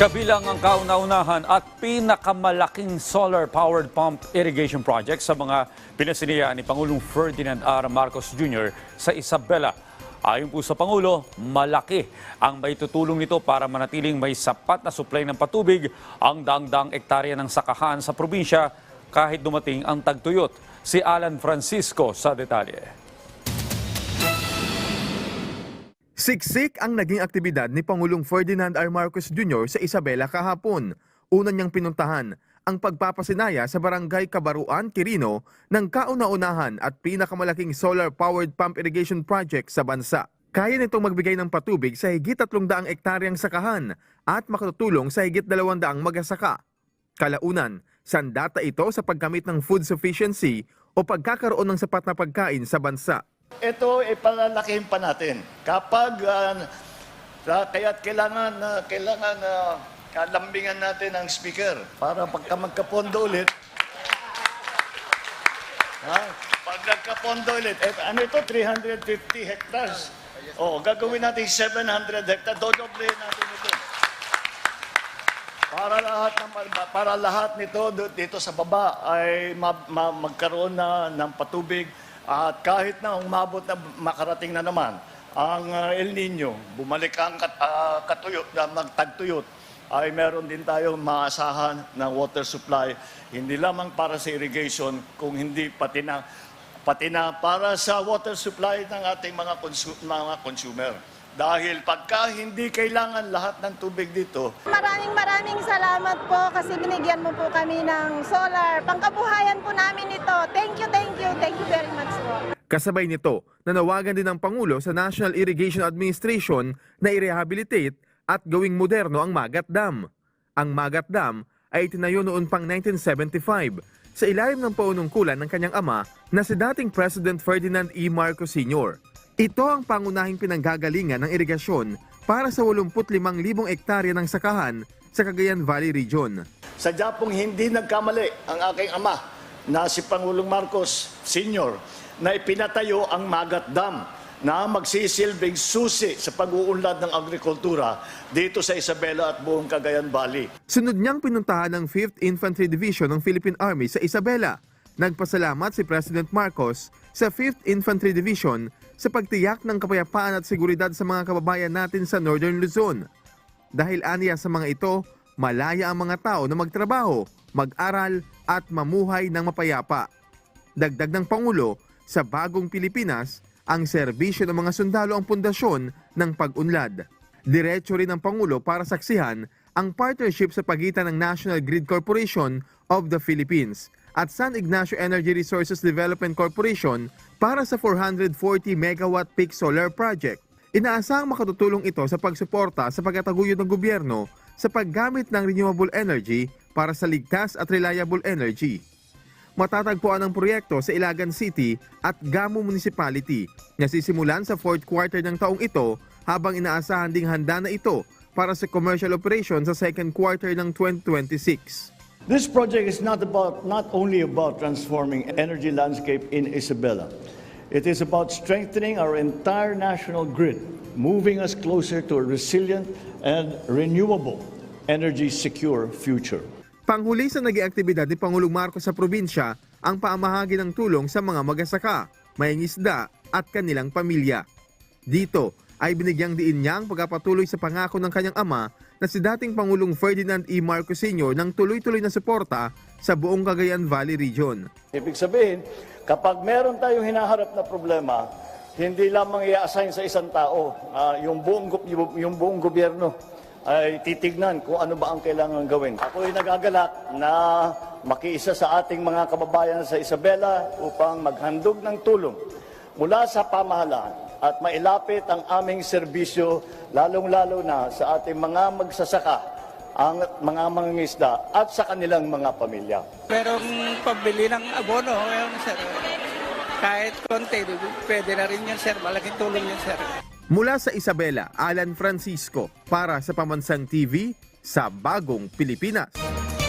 Kabilang ang kauna-unahan at pinakamalaking solar-powered pump irrigation project sa mga pinasiniya ni Pangulong Ferdinand R. Marcos Jr. sa Isabela. Ayon po sa Pangulo, malaki ang maitutulong nito para manatiling may sapat na supply ng patubig ang daang-daang ektarya ng sakahan sa probinsya kahit dumating ang tagtuyot. Si Alan Francisco sa detalye. Siksik ang naging aktibidad ni Pangulong Ferdinand R. Marcos Jr. sa Isabela kahapon. Una niyang pinuntahan ang pagpapasinaya sa barangay Kabaruan, Quirino ng kauna-unahan at pinakamalaking solar-powered pump irrigation project sa bansa. Kaya nitong magbigay ng patubig sa higit 300 ektaryang sakahan at makatutulong sa higit 200 magasaka. Kalaunan, sandata ito sa paggamit ng food sufficiency o pagkakaroon ng sapat na pagkain sa bansa. Ito ay palalakihin pa natin. Kapag uh, kaya't kailangan na kailangan na kalambingan natin ang speaker para pagka magkapondo ulit. Ha? Pag nagkapondo ulit, eh, ano ito 350 hectares. Oh, gagawin natin 700 hectares, dodoblehin natin ito. Para lahat ng para lahat nito dito sa baba ay ma- ma- magkaroon na ng patubig at kahit na umabot na makarating na naman ang uh, El Nino, bumalik ang kat, ah, katuyot, na magtagtuyot, ay meron din tayong maasahan ng water supply, hindi lamang para sa irrigation, kung hindi pati na, pati na para sa water supply ng ating mga, consu- mga consumer. Dahil pagka hindi kailangan lahat ng tubig dito, Maraming maraming salamat po kasi binigyan mo po kami ng solar. Pangkabuhayan po namin ito. Thank you, thank you, thank you very much po. Kasabay nito, nanawagan din ng Pangulo sa National Irrigation Administration na i-rehabilitate at gawing moderno ang Magat Dam. Ang Magat Dam ay itinayo noon pang 1975 sa ilalim ng paunungkulan ng kanyang ama na si dating President Ferdinand E. Marcos Sr. Ito ang pangunahing pinanggagalingan ng irigasyon para sa 85,000 ektarya ng sakahan sa Cagayan Valley Region. Sadya pong hindi nagkamali ang aking ama na si Pangulong Marcos Sr. na ipinatayo ang Magat Dam na magsisilbing susi sa pag-uunlad ng agrikultura dito sa Isabela at buong Cagayan Valley. Sunod niyang pinuntahan ng 5th Infantry Division ng Philippine Army sa Isabela. Nagpasalamat si President Marcos sa 5th Infantry Division sa pagtiyak ng kapayapaan at seguridad sa mga kababayan natin sa Northern Luzon. Dahil aniya sa mga ito, malaya ang mga tao na magtrabaho, mag-aral at mamuhay ng mapayapa. Dagdag ng Pangulo, sa bagong Pilipinas, ang serbisyo ng mga sundalo ang pundasyon ng pag-unlad. Diretso rin ng Pangulo para saksihan ang partnership sa pagitan ng National Grid Corporation of the Philippines at San Ignacio Energy Resources Development Corporation para sa 440 megawatt peak solar project. Inaasahang makatutulong ito sa pagsuporta sa pagkataguyod ng gobyerno sa paggamit ng renewable energy para sa ligtas at reliable energy matatagpuan ang proyekto sa Ilagan City at Gamo Municipality na sisimulan sa fourth quarter ng taong ito habang inaasahan ding handa na ito para sa commercial operation sa second quarter ng 2026. This project is not about not only about transforming energy landscape in Isabela. It is about strengthening our entire national grid, moving us closer to a resilient and renewable energy secure future. Panghuli sa naging aktibidad ni Pangulong Marcos sa probinsya ang paamahagi ng tulong sa mga magasaka, mayangisda at kanilang pamilya. Dito ay binigyang diin niya ang pagpapatuloy sa pangako ng kanyang ama na si dating Pangulong Ferdinand E. Marcos Sr. ng tuloy-tuloy na suporta sa buong Cagayan Valley Region. Ibig sabihin, kapag meron tayong hinaharap na problema, hindi lamang i-assign sa isang tao, ah, yung, buong, yung, buong gobyerno ay titignan kung ano ba ang kailangan gawin. Ako ay nagagalak na makiisa sa ating mga kababayan sa Isabela upang maghandog ng tulong mula sa pamahalaan at mailapit ang aming serbisyo lalong-lalo na sa ating mga magsasaka, ang mga mangingisda at sa kanilang mga pamilya. Merong pambili ng abono, ngayon, sir. Kahit konti, pwede na rin yan, sir. Malaking tulong yan, sir. Mula sa Isabela, Alan Francisco para sa Pamansang TV sa Bagong Pilipinas.